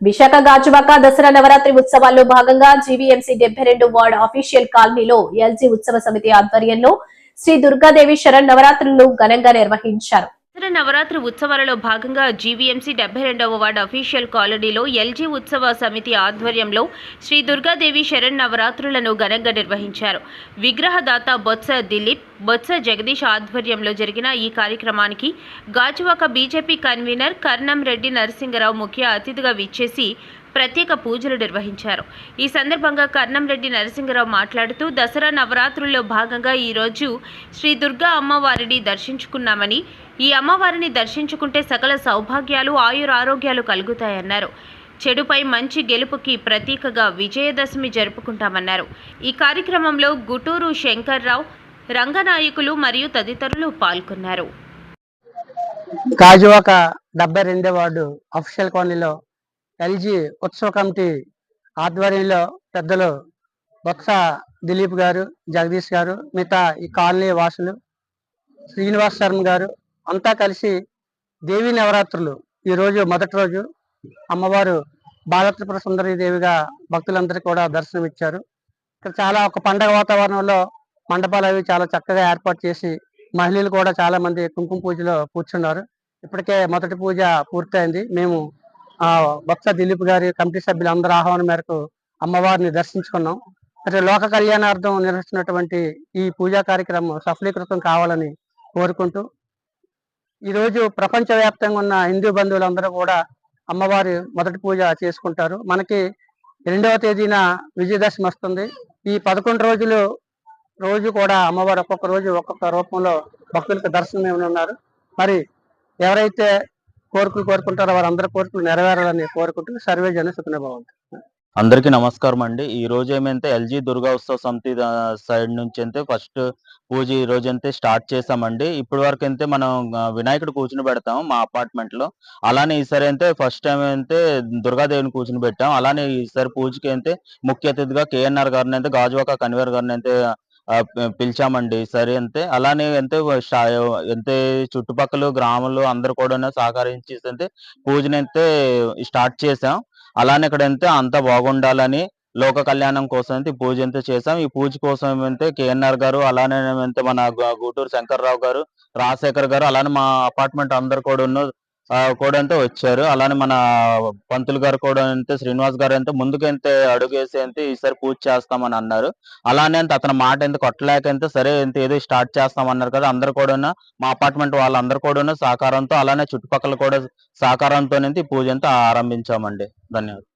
విశాఖ గాజువాక దసరా నవరాత్రి ఉత్సవాల్లో భాగంగా జీవీఎంసీ డెబ్బై రెండు వార్డ్ ఆఫీషియల్ కాలనీలో ఎల్జీ ఉత్సవ సమితి ఆధ్వర్యంలో శ్రీ దుర్గాదేవి శరణ్ నవరాత్రులను ఘనంగా నిర్వహించారు. దసరా నవరాత్రి ఉత్సవాలలో భాగంగా జీవీఎంసీ డెబ్బై రెండవ వార్డు అఫీషియల్ కాలనీలో ఎల్జీ ఉత్సవ సమితి ఆధ్వర్యంలో శ్రీ దుర్గాదేవి శరణ్ నవరాత్రులను ఘనంగా నిర్వహించారు. విగ్రహదాత బొత్స దిలీప్ బొత్స జగదీష్ ఆధ్వర్యంలో జరిగిన ఈ కార్యక్రమానికి గాజువాక బీజేపీ కన్వీనర్ కర్ణం రెడ్డి నరసింగరావు ముఖ్య అతిథిగా విచ్చేసి ప్రత్యేక పూజలు నిర్వహించారు. ఈ సందర్భంగా కర్ణంరెడ్డి నరసింహరావు మాట్లాడుతూ దసరా నవరాత్రుల్లో భాగంగా ఈరోజు శ్రీ దుర్గా అమ్మవారిని దర్శించుకున్నామని ఈ అమ్మవారిని దర్శించుకుంటే సకల సౌభాగ్యాలు ఆయురారోగ్యాలు కలుగుతాయన్నారు. చెడుపై మంచి గెలుపుకి ప్రతీకగా విజయదశమి జరుపుకుంటామన్నారు. ఈ కార్యక్రమంలో గుటూరు శంకర్రావు రంగనాయకులు మరియు తదితరులు పాల్గొన్నారు. కాజువాక డెబ్బై రెండో వార్డు అఫీషియల్ కాలనీలో ఎల్జీ ఉత్సవ కమిటీ ఆధ్వర్యంలో పెద్దలు బొత్స దిలీప్ గారు జగదీష్ గారు మిగతా ఈ కాలనీ వాసులు శ్రీనివాస్ శర్మ గారు అంతా కలిసి దేవీ నవరాత్రులు. ఈరోజు మొదటి రోజు అమ్మవారు బాలత్రిపుర సుందరి దేవిగా భక్తులందరికీ కూడా దర్శనం ఇచ్చారు. ఇక్కడ చాలా ఒక పండగ వాతావరణంలో మండపాలు అవి చాలా చక్కగా ఏర్పాటు చేసి మహిళలు కూడా చాలా మంది కుంకుమ పూజలో కూర్చున్నారు. ఇప్పటికే మొదటి పూజ పూర్తయింది. మేము బొత్స దిలీప్ గారి కమిటీ సభ్యులందరూ ఆహ్వానం మేరకు అమ్మవారిని దర్శించుకున్నాం. అయితే లోక కళ్యాణార్థం నిర్వహిస్తున్నటువంటి ఈ పూజా కార్యక్రమం సఫలీకృతం కావాలని కోరుకుంటూ ఈరోజు ప్రపంచవ్యాప్తంగా ఉన్న హిందూ బంధువులందరూ కూడా అమ్మవారి మొదటి పూజ చేసుకుంటారు. మనకి రెండవ తేదీన విజయదశమి వస్తుంది. ఈ పదకొండు రోజులు రోజు కూడా అమ్మవారు ఒక్కొక్క రోజు ఒక్కొక్క రూపంలో భక్తులకు దర్శనం ఇవ్వనున్నారు మరి ఎవరైతే కోరికలు కోరుకుంటారో వారందరి కోరికలు నెరవేరాలని కోరుకుంటూ సర్వే జన సుఖన అందరికీ నమస్కారం అండి. ఈ రోజు ఏమైతే ఎల్జీ దుర్గా ఉత్సవ సమితి సైడ్ నుంచి అయితే ఫస్ట్ పూజ ఈ రోజు అయితే స్టార్ట్ చేసామండి ఇప్పటి వరకు అయితే మనం వినాయకుడు కూర్చుని పెడతాం మా అపార్ట్మెంట్లో. అలానే ఈసారి అయితే ఫస్ట్ టైం అయితే దుర్గాదేవిని కూర్చుని పెట్టాం. అలానే ఈసారి పూజకి అయితే ముఖ్య అతిథిగా కేఎన్ఆర్ గారిని అయితే గాజువాక కన్వీనర్ గారిని అయితే పిలిచామండి. సరే అంతే అలానే అంతే అంతే చుట్టుపక్కల గ్రామాలు అందరు కూడా సహకరించి అయితే పూజని అయితే స్టార్ట్ చేసాం. అలానే ఇక్కడ అంతే అంతా బాగుండాలని లోక కళ్యాణం కోసం అయితే పూజ అంతా చేసాం. ఈ పూజ కోసం అయితే కేఎన్ఆర్ గారు అలానే అయితే మన గు- గుంటూరు శంకర్రావు గారు రాజశేఖర్ గారు అలానే మా అపార్ట్మెంట్ అందరు కూడా ఆ, కూడా వచ్చారు. అలానే మన పంతులు గారు కూడా అంతే శ్రీనివాస్ గారు అంతే ముందుకైతే అడుగేసి అంతే ఈసారి పూజ చేస్తామని అన్నారు. అలానే అంత అతని మాట ఎంత కొట్టలేక సరే ఎంత ఏదో స్టార్ట్ చేస్తామన్నారు కదా అందరు కూడా మా అపార్ట్మెంట్ వాళ్ళందరూ కూడా సహకారంతో అలానే చుట్టుపక్కల కూడా సహకారంతో ఈ పూజ అంతా ఆరంభించామండి. ధన్యవాదాలు.